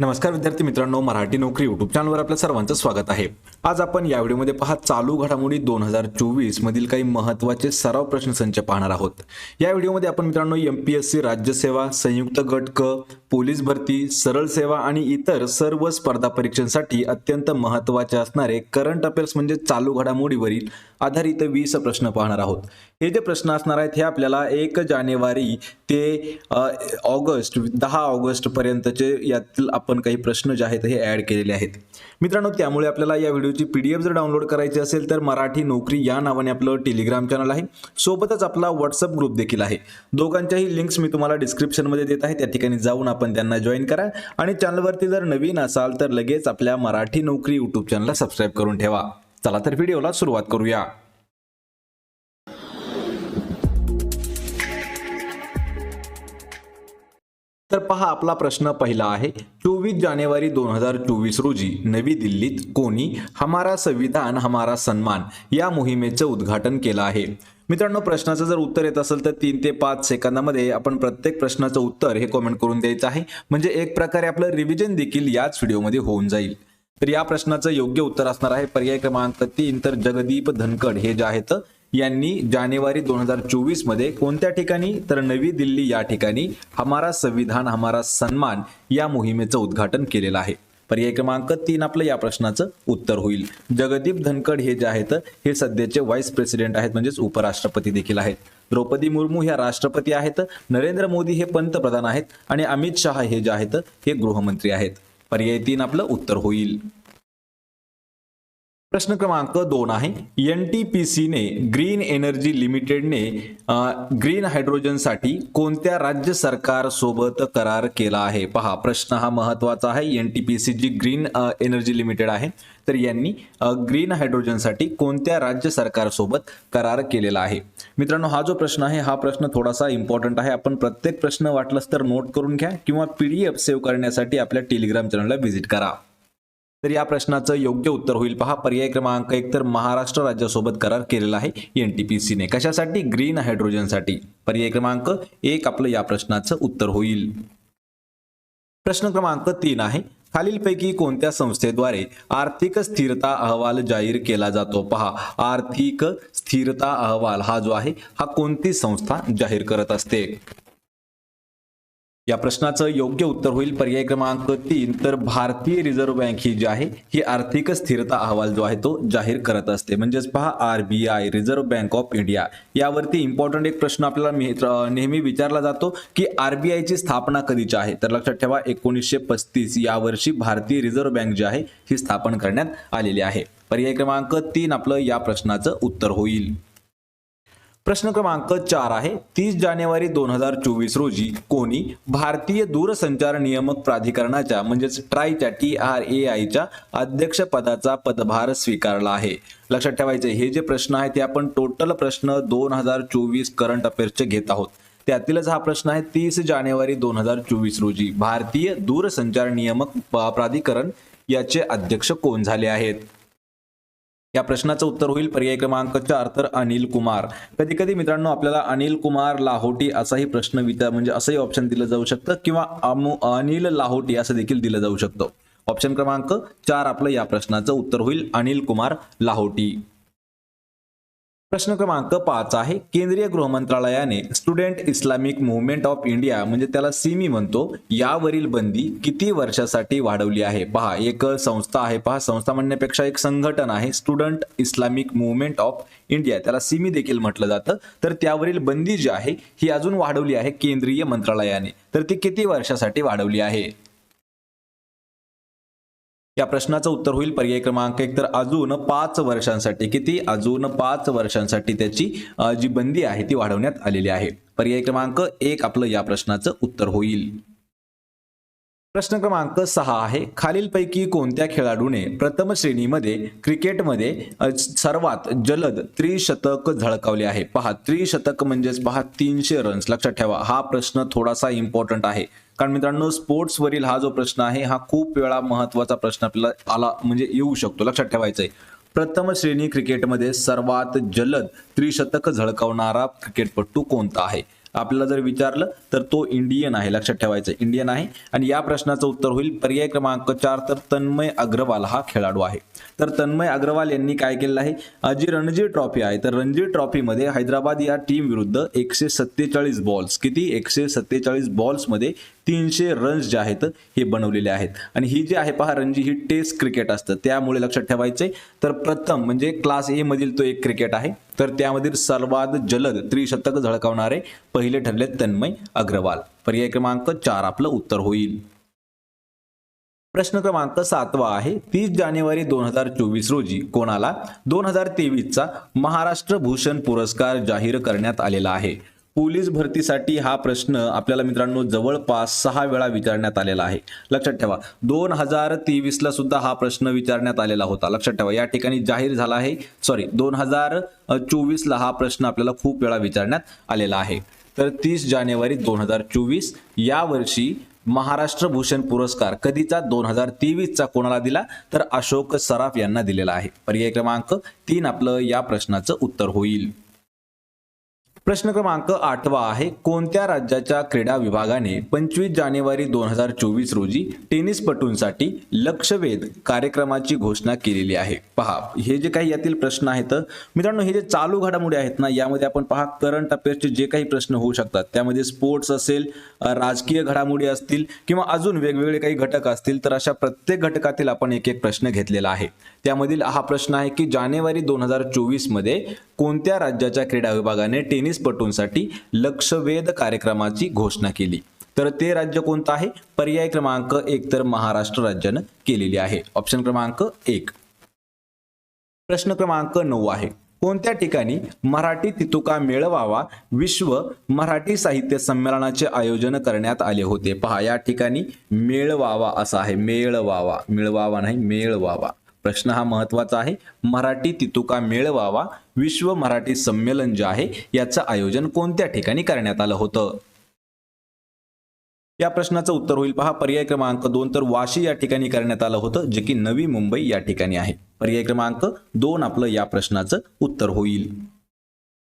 नमस्कार विद्यार्थी मित्रांनो मराठी नोकरी युट्यूब चॅनलवर आपल्या सर्वांचं स्वागत आहे. आज आपण या व्हिडिओमध्ये पहा चालू घडामोडी दोन हजार चोवीस मधील काही महत्त्वाचे सराव प्रश्नसंच पाहणार आहोत. या व्हिडिओमध्ये आपण मित्रांनो एम पी एस सी राज्यसेवा संयुक्त गट क पोलीस भरती सरळ सेवा आणि इतर सर्व स्पर्धा परीक्षांसाठी अत्यंत महत्त्वाचे असणारे करंट अफेअर्स म्हणजे चालू घडामोडीवरील आधारित वीस प्रश्न पाहणार आहोत. हे जे प्रश्न असणार आहेत हे आपल्याला एक जानेवारी ते ऑगस्ट दहा ऑगस्ट पर्यंतचे यातील आपण काही प्रश्न जे आहेत हे ॲड केलेले आहेत. मित्रांनो त्यामुळे आपल्याला या व्हिडिओची पी डी एफ जर डाउनलोड करायची असेल तर मराठी नोकरी या नावाने आपलं टेलिग्राम चॅनल आहे. सोबतच आपला व्हॉट्सअप ग्रुप देखील आहे. दोघांच्याही लिंक्स मी तुम्हाला डिस्क्रिप्शनमध्ये देत आहे. त्या ठिकाणी जाऊन आपण त्यांना जॉईन करा. आणि चॅनलवरती जर नवीन असाल तर लगेच आपल्या मराठी नोकरी यूट्यूब चॅनलला सबस्क्राईब करून ठेवा. चला तर व्हिडिओला सुरुवात करूया. तर पहा आपला प्रश्न पहिला आहे. चोवीस जानेवारी दोन हजार चोवीस रोजी नवी दिल्लीत कोणी हमारा संविधान हमारा सन्मान या मोहिमेचं उद्घाटन केलं आहे. मित्रांनो प्रश्नाचं जर उत्तर येत असेल तर तीन ते पाच सेकंदामध्ये आपण प्रत्येक प्रश्नाचं उत्तर हे कॉमेंट करून द्यायचं आहे. म्हणजे एक प्रकारे आपलं रिव्हिजन देखील याच व्हिडिओमध्ये होऊन जाईल. तर या प्रश्नाचं योग्य उत्तर असणार आहे. पर्याय क्रमांक तीन तर जगदीप धनकड हे जे आहेत यांनी जानेवारी दोन हजार चोवीसमध्ये कोणत्या ठिकाणी तर नवी दिल्ली या ठिकाणी हमारा संविधान हमारा सन्मान या मोहिमेचं उद्घाटन केलेलं आहे. पर्याय क्रमांक तीन आपलं या प्रश्नाचं उत्तर होईल. जगदीप धनकड हे जे आहेत हे सध्याचे व्हाईस प्रेसिडेंट आहेत म्हणजेच उपराष्ट्रपती देखील आहेत. द्रौपदी मुर्मू ह्या राष्ट्रपती आहेत नरेंद्र मोदी हे पंतप्रधान आहेत आणि अमित शहा हे जे आहेत हे गृहमंत्री आहेत. पर्याय तीन आपलं उत्तर होईल. प्रश्न क्रमांक दोन आहे. एन टी पी सीने ग्रीन एनर्जी लिमिटेडने ग्रीन हायड्रोजनसाठी कोणत्या राज्य सरकारसोबत करार केला आहे? पहा प्रश्न हा महत्त्वाचा आहे. एन टी पी सी जी ग्रीन एनर्जी लिमिटेड आहे तर यांनी ग्रीन हायड्रोजनसाठी कोणत्या राज्य सरकारसोबत करार केलेला आहे? मित्रांनो हा जो प्रश्न आहे हा प्रश्न थोडासा इम्पॉर्टंट आहे. आपण प्रत्येक प्रश्न वाटलंच तर नोट करून घ्या किंवा पी डी एफ सेव्ह करण्यासाठी आपल्या टेलिग्राम चॅनलला व्हिजिट करा. तर या प्रश्नाचं योग्य उत्तर होईल. पहा पर्याय क्रमांक एक तर महाराष्ट्र राज्यासोबत करार केलेला आहे एनटीपीसीने कशासाठी? ग्रीन हायड्रोजनसाठी पर्याय क्रमांक एक आपलं या प्रश्नाचं उत्तर होईल. प्रश्न क्रमांक तीन आहे. खालीलपैकी कोणत्या संस्थेद्वारे आर्थिक स्थिरता अहवाल जाहीर केला जातो? पहा आर्थिक स्थिरता अहवाल हा जो आहे हा कोणती संस्था जाहीर करत असते? या प्रश्नाचं योग्य उत्तर होईल. पर्याय क्रमांक तीन. तर भारतीय रिझर्व्ह बँक ही जी आहे ही आर्थिक स्थिरता अहवाल जो आहे तो जाहीर करत असते. म्हणजेच पहा RBI reserve bank of India यावरती इम्पॉर्टंट एक प्रश्न आपल्याला नेहमी विचारला जातो की आरबीआयची स्थापना कधीची आहे? तर लक्षात ठेवा एकोणीसशे पस्तीस या वर्षी भारतीय रिझर्व्ह बँक जी आहे ही स्थापन करण्यात आलेली आहे. पर्याय क्रमांक तीन आपलं या प्रश्नाचं उत्तर होईल. प्रश्न क्रमांक चार आहे. तीस जानेवारी दोन हजार चोवीस रोजी कोणी भारतीय दूरसंचार नियामक प्राधिकरणाच्या म्हणजेच ट्रायच्या टी आर ए आयच्या अध्यक्षपदाचा पदभार स्वीकारला आहे. लक्षात ठेवायचे हे जे प्रश्न आहे ते आपण टोटल प्रश्न दोन हजार चोवीस करंट अफेअर्सचे घेत आहोत. त्यातीलच हा प्रश्न आहे तीस जानेवारी दोन हजार चोवीस रोजी भारतीय दूरसंचार नियामक प- प्राधिकरण याचे अध्यक्ष कोण झाले आहेत? या प्रश्नाचं उत्तर होईल पर्याय क्रमांक चार तर अनिल कुमार. कधी कधी मित्रांनो आपल्याला अनिल कुमार लाहोटी असाही प्रश्न विचार म्हणजे असंही ऑप्शन दिलं जाऊ शकतं किंवा अनिल लाहोटी असं देखील दिलं जाऊ शकतं. ऑप्शन क्रमांक चार आपलं या प्रश्नाचं उत्तर होईल अनिल कुमार लाहोटी. प्रश्न क्रमांक पाच आहे. केंद्रीय गृह मंत्रालयाने student Islamic movement of India म्हणजे त्याला सिमी म्हणतो यावरील बंदी किती वर्षासाठी वाढवली आहे? पहा एक संस्था आहे पहा संस्था म्हणण्यापेक्षा एक संघटन आहे student Islamic movement of India. त्याला सिमी देखील म्हटलं जातं. तर त्यावरील बंदी जी आहे ही अजून वाढवली आहे केंद्रीय मंत्रालयाने. तर ती किती वर्षासाठी वाढवली आहे? या प्रश्नाचं उत्तर होईल पर्याय क्रमांक एक. तर अजून पाच वर्षांसाठी किती? अजून पाच वर्षांसाठी त्याची जी बंदी आहे ती वाढवण्यात आलेली आहे. पर्याय क्रमांक एक आपलं या प्रश्नाचं उत्तर होईल. प्रश्न क्रमांक सहा आहे. खालीलपैकी कोणत्या खेळाडूने प्रथम श्रेणीमध्ये क्रिकेटमध्ये सर्वात जलद त्रिशतक झळकावले आहे? पहा त्रिशतक म्हणजेच पहा तीनशे रन्स लक्षात ठेवा हा प्रश्न थोडासा इम्पॉर्टंट आहे. कारण मित्रांनो स्पोर्ट्स वरील हा जो प्रश्न आहे हा खूप वेळा महत्त्वाचा प्रश्न आपल्याला आला म्हणजे येऊ शकतो लक्षात ठेवायचा आहे प्रथम श्रेणी क्रिकेटमध्ये सर्वात जलद त्रिशतक झळकावणारा क्रिकेटपटू कोणता आहे? आपल्याला जर विचारलं तर तो इंडियन आहे लक्षात ठेवायचं. इंडियन आहे. आणि या प्रश्नाचं उत्तर होईल. पर्याय क्रमांक चार तर तन्मय अग्रवाल हा खेळाडू आहे. तर तन्मय अग्रवाल यांनी काय केलेलं आहे? अजी जी रणजी ट्रॉफी आहे तर रणजी ट्रॉफीमध्ये हैदराबाद या टीम विरुद्ध एकशे सत्तेचाळीस बॉल्स किती? एकशे सत्तेचाळीस बॉल्समध्ये तीनशे रन्स जे आहेत हे बनवलेले आहेत. आणि ही जी आहे पहा रणजी ही टेस्ट क्रिकेट असतं. त्यामुळे लक्षात ठेवायचे तर प्रथम म्हणजे क्लास ए मधील तो एक क्रिकेट आहे. तर त्यामधील सर्वात जलद त्रिशतक झळकावणारे पहिले ठरले तन्मय अग्रवाल. पर्याय क्रमांक चार आपलं उत्तर होईल. प्रश्न क्रमांक सातवा आहे. तीस जानेवारी दोन हजार चोवीस रोजी कोणाला दोन हजार तेवीसचा महाराष्ट्र भूषण पुरस्कार जाहीर करण्यात आलेला आहे? पोलीस भरतीसाठी हा प्रश्न आपल्याला मित्रांनो जवळपास सहा वेळा विचारण्यात आलेला आहे. लक्षात ठेवा दोन हजार तेवीसला सुद्धा हा प्रश्न विचारण्यात आलेला होता. लक्षात ठेवा या ठिकाणी जाहीर झाला आहे. सॉरी दोन हजार चोवीसला हा प्रश्न आपल्याला खूप वेळा विचारण्यात आलेला आहे. तर तीस जानेवारी दोन हजार चोवीस या वर्षी महाराष्ट्र भूषण पुरस्कार कधीचा? दोन हजार तेवीसचा कोणाला दिला? तर अशोक सराफ यांना दिलेला आहे. पर्याय क्रमांक तीन आपलं या प्रश्नाचं उत्तर होईल. प्रश्न क्रमांक आठवा आहे. कोणत्या राज्याच्या क्रीडा विभागाने पंचवीस जानेवारी दोन हजार चोवीस रोजी टेनिसपटूंसाठी लक्षवेध कार्यक्रमाची घोषणा केलेली आहे? पहा हे जे काही यातील प्रश्न आहेत मित्रांनो हे जे चालू घडामोडी आहेत ना यामध्ये आपण पहा करंट अफेअर्सचे जे काही प्रश्न होऊ शकतात त्यामध्ये स्पोर्ट्स असेल राजकीय घडामोडी असतील किंवा अजून वेगवेगळे काही घटक असतील तर अशा प्रत्येक घटकातील आपण एक एक प्रश्न घेतलेला आहे. त्यामधील हा प्रश्न आहे की जानेवारी दोन हजार चोवीसमध्ये कोणत्या राज्याच्या क्रीडा विभागाने टेनिसपटूंसाठी लक्षवेध कार्यक्रमाची घोषणा केली? तर ते राज्य कोणतं आहे? पर्याय क्रमांक एक तर महाराष्ट्र राज्यानं केलेली आहे. ऑप्शन क्रमांक एक. प्रश्न क्रमांक नऊ आहे. कोणत्या ठिकाणी मराठी तितुका मेळवावा विश्व मराठी साहित्य संमेलनाचे आयोजन करण्यात आले होते? पहा या ठिकाणी मेळवावा असा आहे. मेळवावा. मिळवावा नाही मेळवावा. प्रश्न हा महत्त्वाचा आहे. मराठी तितुका मेळवावा विश्व मराठी संमेलन जे आहे याचं आयोजन कोणत्या ठिकाणी करण्यात आलं होतं? या प्रश्नाचं उत्तर होईल पहा. पर्याय क्रमांक दोन तर वाशी या ठिकाणी करण्यात आलं होतं जे की नवी मुंबई या ठिकाणी आहे. पर्याय क्रमांक दोन आपलं या प्रश्नाचं उत्तर होईल.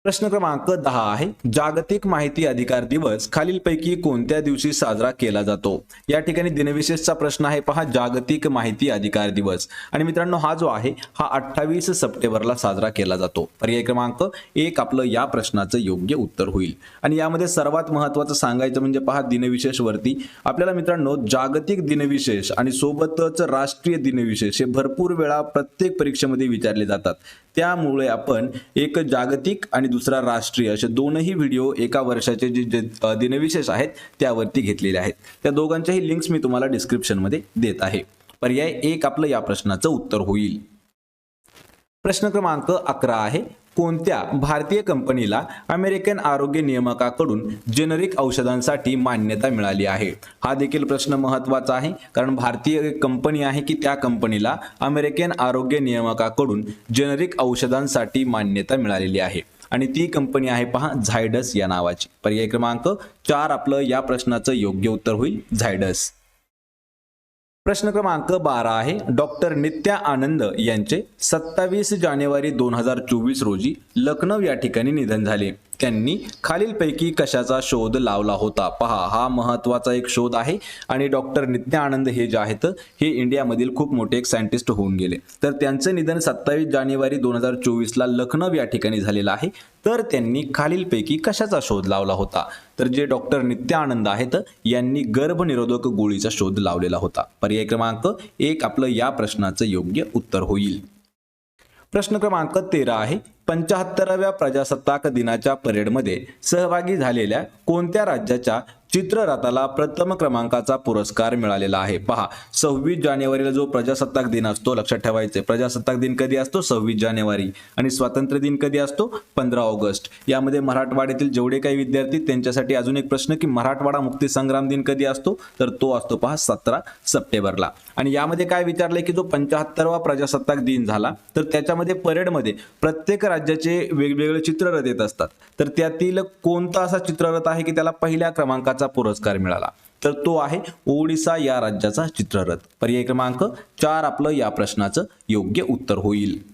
प्रश्न क्रमांक दहा आहे. जागतिक माहिती अधिकार दिवस खालीलपैकी कोणत्या दिवशी साजरा केला जातो? या ठिकाणी दिनविशेषचा प्रश्न आहे. पहा जागतिक माहिती अधिकार दिवस. आणि मित्रांनो हा जो आहे हा अठ्ठावीस सप्टेंबरला साजरा केला जातो. पर्याय क्रमांक एक आपलं या प्रश्नाचं योग्य उत्तर होईल. आणि यामध्ये सर्वात महत्वाचं सांगायचं म्हणजे पहा दिनविशेष वरती. आपल्याला मित्रांनो जागतिक दिनविशेष आणि सोबतच राष्ट्रीय दिनविशेष हे भरपूर वेळा प्रत्येक परीक्षेमध्ये विचारले जातात. त्यामुळे आपण एक जागतिक आणि दुसरा राष्ट्रीय असे दोनही व्हिडिओ एका वर्षाचे जे दिनविशेष आहेत त्यावरती घेतलेले आहेत. त्या दोघांच्याही लिंक्स मी तुम्हाला डिस्क्रिप्शनमध्ये देत आहे. पर्याय एक आपलं या प्रश्नाचं उत्तर होईल. प्रश्न क्रमांक अकरा आहे. कोणत्या भारतीय कंपनीला अमेरिकन आरोग्य नियामकाकडून जेनरिक औषधांसाठी मान्यता मिळाली आहे? हा देखील प्रश्न महत्त्वाचा आहे कारण भारतीय कंपनी आहे की त्या कंपनीला अमेरिकन आरोग्य नियामकाकडून जेनरिक औषधांसाठी मान्यता मिळालेली आहे. आणि ती कंपनी आहे पहा झायडस या नावाची. पर्याय क्रमांक चार आपलं या प्रश्नाचं योग्य उत्तर होईल झायडस. प्रश्न क्रमांक बारा आहे. डॉक्टर नित्या आनंद यांचे सत्तावीस जानेवारी दोन हजार चोवीस रोजी लखनौ या ठिकाणी निधन झाले. त्यांनी खालीलपैकी कशाचा शोध लावला होता? पहा हा महत्त्वाचा एक शोध आहे आणि डॉक्टर नित्या आनंद हे जे आहेत हे इंडियामधील खूप मोठे एक सायंटिस्ट होऊन गेले. तर त्यांचं निधन सत्तावीस जानेवारी दोन हजार चोवीसला लखनौ या ठिकाणी झालेलं आहे. तर त्यांनी खालीलपैकी कशाचा शोध लावला होता? तर जे डॉक्टर नित्यानंद आहेत यांनी गर्भनिरोधक गोळीचा शोध लावलेला होता. पर्याय क्रमांक एक आपलं या प्रश्नाचं योग्य उत्तर होईल. प्रश्न क्रमांक तेरा आहे. पंचाहत्तराव्या प्रजासत्ताक दिनाच्या परेडमध्ये सहभागी झालेल्या कोणत्या राज्याच्या चित्ररथाला प्रथम क्रमांकाचा पुरस्कार मिळालेला आहे. पहा सव्वीस जानेवारीला जो प्रजासत्ताक दिन असतो लक्षात ठेवायचे प्रजासत्ताक दिन कधी असतो? सव्वीस जानेवारी. आणि स्वातंत्र्य दिन कधी असतो? पंधरा ऑगस्ट. यामध्ये मराठवाड्यातील जेवढे काही विद्यार्थी त्यांच्यासाठी अजून एक प्रश्न की मराठवाडा मुक्ती संग्राम दिन कधी असतो? तर तो असतो पहा सतरा सप्टेंबरला. आणि यामध्ये काय विचारलंय की जो पंचाहत्तरवा प्रजासत्ताक दिन झाला तर त्याच्यामध्ये परेडमध्ये प्रत्येक राज्याचे वेगवेगळे चित्ररथ येत असतात. तर त्यातील कोणता असा चित्ररथ आहे की त्याला पहिल्या क्रमांकाचा पुरस्कार मिळाला. तर तो आहे ओडिसा या राज्याचा चित्ररथ. पर्याय क्रमांक चार आपलं या प्रश्नाचं योग्य उत्तर होईल.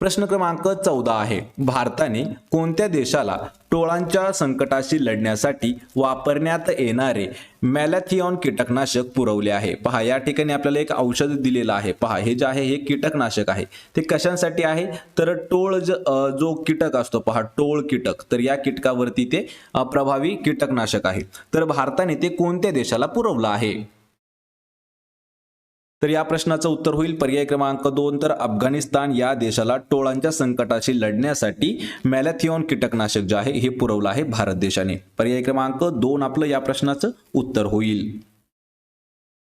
प्रश्न क्रमांक चौदा आहे. भारताने कोणत्या देशाला टोळांच्या संकटाशी लढण्यासाठी वापरण्यात येणारे मॅलॅथियॉन कीटकनाशक पुरवले आहे? पहा या ठिकाणी आपल्याला एक औषध दिलेलं आहे. पहा हे जे आहे हे कीटकनाशक आहे. ते कशांसाठी आहे? तर टोळ जो कीटक असतो पहा टोळ कीटक. तर या कीटकावरती ते प्रभावी कीटकनाशक आहे. तर भारताने ते कोणत्या देशाला पुरवलं आहे? तर या प्रश्नाचं उत्तर होईल. पर्याय क्रमांक दोन तर अफगाणिस्तान या देशाला टोळांच्या संकटाशी लढण्यासाठी मॅलॅथिऑन कीटकनाशक जे आहे हे पुरवलं आहे भारत देशाने. पर्याय क्रमांक दोन आपलं या प्रश्नाचं उत्तर होईल.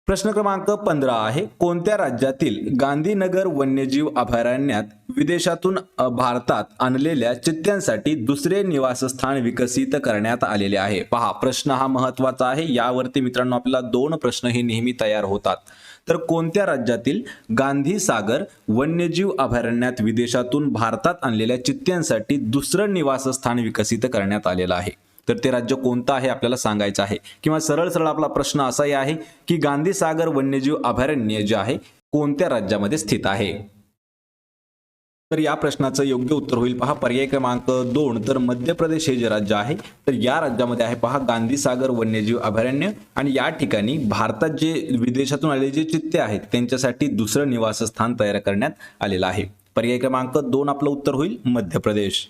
प्रश्न क्रमांक पंधरा आहे कोणत्या राज्यातील गांधीनगर वन्यजीव अभयारण्यात विदेशातून भारतात आणलेल्या चित्त्यांसाठी दुसरे निवासस्थान विकसित करण्यात आलेले आहे? पहा प्रश्न हा महत्त्वाचा आहे. यावरती मित्रांनो आपल्याला दोन प्रश्न हे नेहमी तयार होतात. तर कोणत्या राज्यातील गांधी सागर वन्यजीव अभयारण्यात विदेशातून भारतात आणलेल्या चित्त्यांसाठी दुसरं निवासस्थान विकसित करण्यात आलेलं आहे? तर ते राज्य कोणतं आहे आपल्याला सांगायचं आहे? किंवा सरळ सरळ आपला प्रश्न असाही आहे की गांधी सागर वन्यजीव अभयारण्य जे आहे कोणत्या राज्यामध्ये स्थित आहे? तर या प्रश्नाचं योग्य उत्तर होईल. पहा पर्याय क्रमांक दोन तर मध्य प्रदेश हे जे राज्य आहे तर या राज्यामध्ये आहे पहा गांधी सागर वन्यजीव अभयारण्य आणि या ठिकाणी भारतात जे विदेशातून आलेले जे चित्ते आहेत त्यांच्यासाठी दुसरं निवासस्थान तयार करण्यात आलेलं आहे. पर्याय क्रमांक दोन आपलं उत्तर होईल मध्य प्रदेश.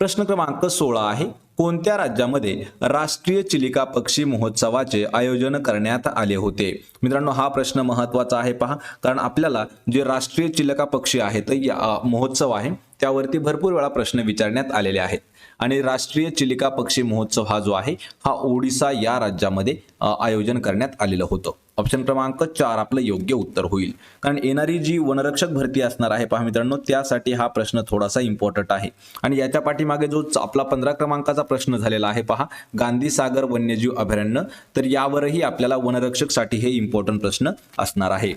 प्रश्न क्रमांक सोळा आहे कोणत्या राज्यामध्ये राष्ट्रीय चिलिका पक्षी महोत्सवाचे आयोजन करण्यात आले होते? मित्रांनो हा प्रश्न महत्त्वाचा आहे पहा. कारण आपल्याला जे राष्ट्रीय चिलिका पक्षी आहेत या महोत्सव आहे त्यावरती भरपूर वेळा प्रश्न विचारण्यात आलेले आहेत. आणि राष्ट्रीय चिलिका पक्षी महोत्सव हा जो आहे हा ओडिसा या राज्यामध्ये आयोजन करण्यात आलेलं होतं. ऑप्शन क्रमांक चार आपलं योग्य उत्तर होईल. कारण येणारी जी वनरक्षक भरती असणार आहे पहा मित्रांनो त्यासाठी हा प्रश्न थोडासा इम्पॉर्टंट आहे. आणि याच्या पाठीमागे जो आपला पंधरा क्रमांकाचा प्रश्न झालेला आहे पहा गांधी सागर वन्यजीव अभयारण्य तर यावरही आपल्याला वनरक्षकसाठी हे इम्पॉर्टंट प्रश्न असणार आहे.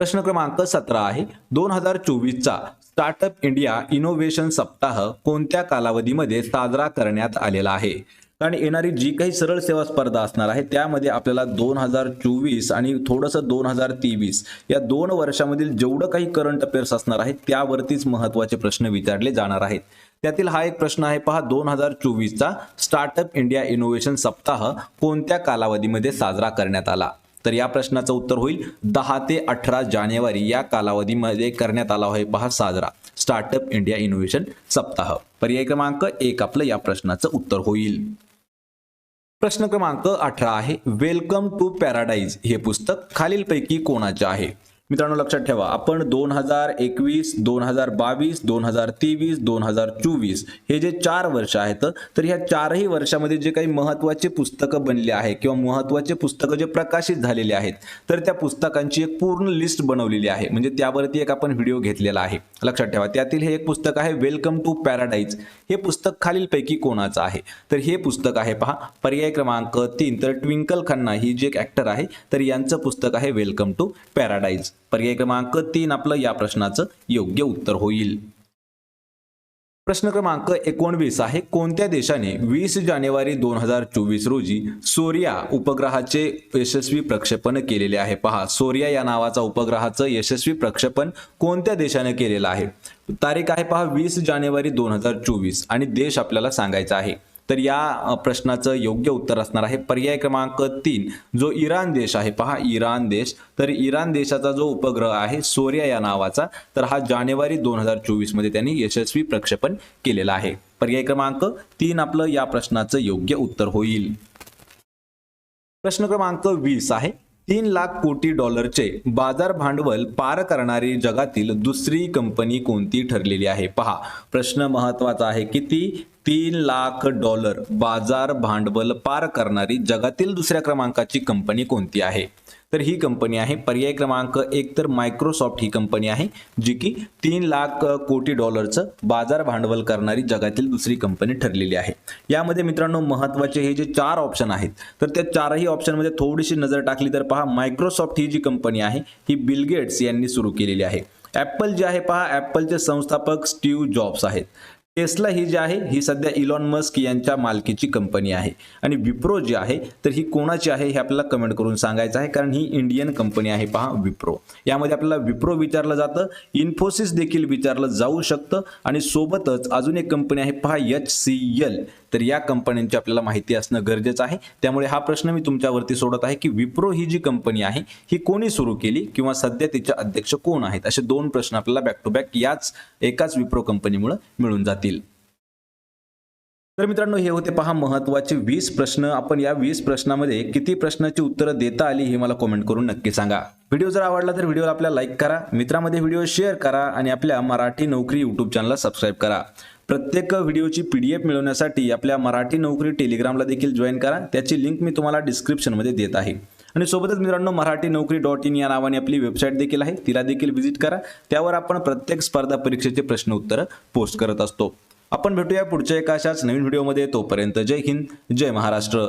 प्रश्न क्रमांक सतरा आहे. दोन हजार चोवीसचा स्टार्टअप इंडिया इनोव्हेशन सप्ताह कोणत्या कालावधीमध्ये साजरा करण्यात आलेला आहे? कारण येणारी जी काही सरळ सेवा स्पर्धा असणार आहे त्यामध्ये आपल्याला दोन हजार चोवीस आणि थोडंसं दोन हजार तेवीस या दोन वर्षामधील जेवढं काही करंट अफेअर्स असणार आहे त्यावरतीच महत्त्वाचे प्रश्न विचारले जाणार आहेत. त्यातील हा एक प्रश्न आहे पहा दोन हजार चोवीसचा स्टार्टअप इंडिया इनोव्हेशन सप्ताह कोणत्या कालावधीमध्ये साजरा करण्यात आला? तर या प्रश्नाचं उत्तर होईल दहा ते अठरा जानेवारी या कालावधीमध्ये करण्यात आला आहे पहा साजरा. स्टार्टअप इंडिया इनोव्हेशन सप्ताह. पर्याय क्रमांक एक आपलं या प्रश्नाचं उत्तर होईल. प्रश्न क्रमांक अठरा आहे. वेलकम टू पॅराडाईज हे पुस्तक खालीलपैकी कोणाचे आहे? मित्रांनो लक्षात ठेवा. आपण दोन हजार एकवीस दोन हजार बावीस दोन हजार तेवीस दोन हजार चोवीस हे जे चार वर्ष आहेत तर ह्या चारही वर्षामध्ये जे काही महत्त्वाचे पुस्तकं बनले आहे किंवा महत्त्वाचे पुस्तकं जे प्रकाशित झालेले आहेत तर त्या पुस्तकांची एक पूर्ण लिस्ट बनवलेली आहे. म्हणजे त्यावरती एक आपण व्हिडिओ घेतलेला आहे. लक्षात ठेवा. त्यातील हे एक पुस्तक आहे वेलकम टू पॅराडाईज हे पुस्तक खालीलपैकी कोणाचं आहे? तर हे पुस्तक आहे पहा पर्याय क्रमांक तीन. तर ट्विंकल खन्ना ही जी एक ॲक्टर आहे तर यांचं पुस्तक आहे वेलकम टू पॅराडाईज पर्याय क्रमांक तीन आपलं या प्रश्नाचं योग्य उत्तर होईल. प्रश्न क्रमांक एकोणवीस आहे. कोणत्या देशाने वीस जानेवारी दोन हजार चोवीस रोजी सोरिया उपग्रहाचे यशस्वी प्रक्षेपण केलेले आहे? पहा सोरिया या नावाचा उपग्रहाचं यशस्वी प्रक्षेपण कोणत्या देशाने केलेलं आहे? तारीख आहे पहा वीस जानेवारी दोन हजार चोवीस आणि देश आपल्याला सांगायचा आहे. तर या प्रश्नाचं योग्य उत्तर असणार आहे. पर्याय क्रमांक तीन जो इराण देश आहे. पहा इराण देश. तर इराण देशाचा जो उपग्रह आहे सोर्या या नावाचा तर हा जानेवारी दोन हजार चोवीसमध्ये त्यांनी यशस्वी प्रक्षेपण केलेला आहे. पर्याय क्रमांक तीन आपलं या प्रश्नाचं योग्य उत्तर होईल. प्रश्न क्रमांक वीस आहे. तीन लाख कोटी डॉलरचे बाजार भांडवल पार करणारी जगातील दुसरी कंपनी कोणती ठरलेली आहे? पहा प्रश्न महत्त्वाचा आहे किती? तीन लाख डॉलर बाजार भांडवल पार करणारी जगातील दुसऱ्या क्रमांकाची कंपनी कोणती आहे? तर ही कंपनी आहे. पर्याय क्रमांक एक तर मायक्रोसॉफ्ट ही कंपनी आहे जी की तीन लाख कोटी डॉलरचं बाजार भांडवल करणारी जगातील दुसरी कंपनी ठरलेली आहे. यामध्ये मित्रांनो महत्त्वाचे हे जे चार ऑप्शन आहेत तर त्या चारही ऑप्शनमध्ये थोडीशी नजर टाकली तर पहा मायक्रोसॉफ्ट ही जी कंपनी आहे ही बिल गेट्स यांनी सुरू केलेली आहे. ॲपल जे आहे पहा ॲपलचे संस्थापक स्टीव्ह जॉब्स आहेत. टेस्ला ही जी आहे ही सध्या इलॉन मस्क यांच्या मालकीची कंपनी आहे. आणि विप्रो जी आहे तर ही कोणाची आहे हे आपल्याला कमेंट करून सांगायचं आहे कारण ही इंडियन कंपनी आहे पहा विप्रो. यामध्ये आपल्याला विप्रो विचारलं जातं इन्फोसिस देखील विचारलं जाऊ शकतं आणि सोबतच अजून एक कंपनी आहे पहा एच सी एल. तर या कंपन्यांची आपल्याला माहिती असणं गरजेचं आहे. त्यामुळे हा प्रश्न मी तुमच्यावरती सोडत आहे की विप्रो ही जी कंपनी आहे ही कोणी सुरू केली किंवा सध्या तिचे अध्यक्ष कोण आहेत? असे दोन प्रश्न आपल्याला बॅक टू बॅक याच एकाच विप्रो कंपनीमुळे मिळून जातील. तर मित्रांनो हे होते पहा महत्त्वाचे वीस प्रश्न. आपण या वीस प्रश्नामध्ये किती प्रश्नाची उत्तरं देता आली हे मला कॉमेंट करून नक्की सांगा. व्हिडिओ जर आवडला तर व्हिडिओला आपल्या लाईक करा मित्रामध्ये व्हिडिओ शेअर करा आणि आपल्या मराठी नोकरी युट्यूब चॅनलला सबस्क्राईब करा. प्रत्येक व्हिडिओची पी डी एफ मिळवण्यासाठी आपल्या मराठी नोकरी टेलिग्रामला देखील जॉईन करा. त्याची लिंक मी तुम्हाला डिस्क्रिप्शनमध्ये देत आहे. आणि सोबतच मित्रांनो मराठी नोकरी डॉट इन या नावाने आपली वेबसाईट देखील आहे. तिला देखील व्हिजिट करा. त्यावर आपण प्रत्येक स्पर्धा परीक्षेचे प्रश्न उत्तरं पोस्ट करत असतो. आपण भेटूया पुढच्या एका अशाच नवीन व्हिडिओमध्ये तोपर्यंत जय हिंद जय महाराष्ट्र.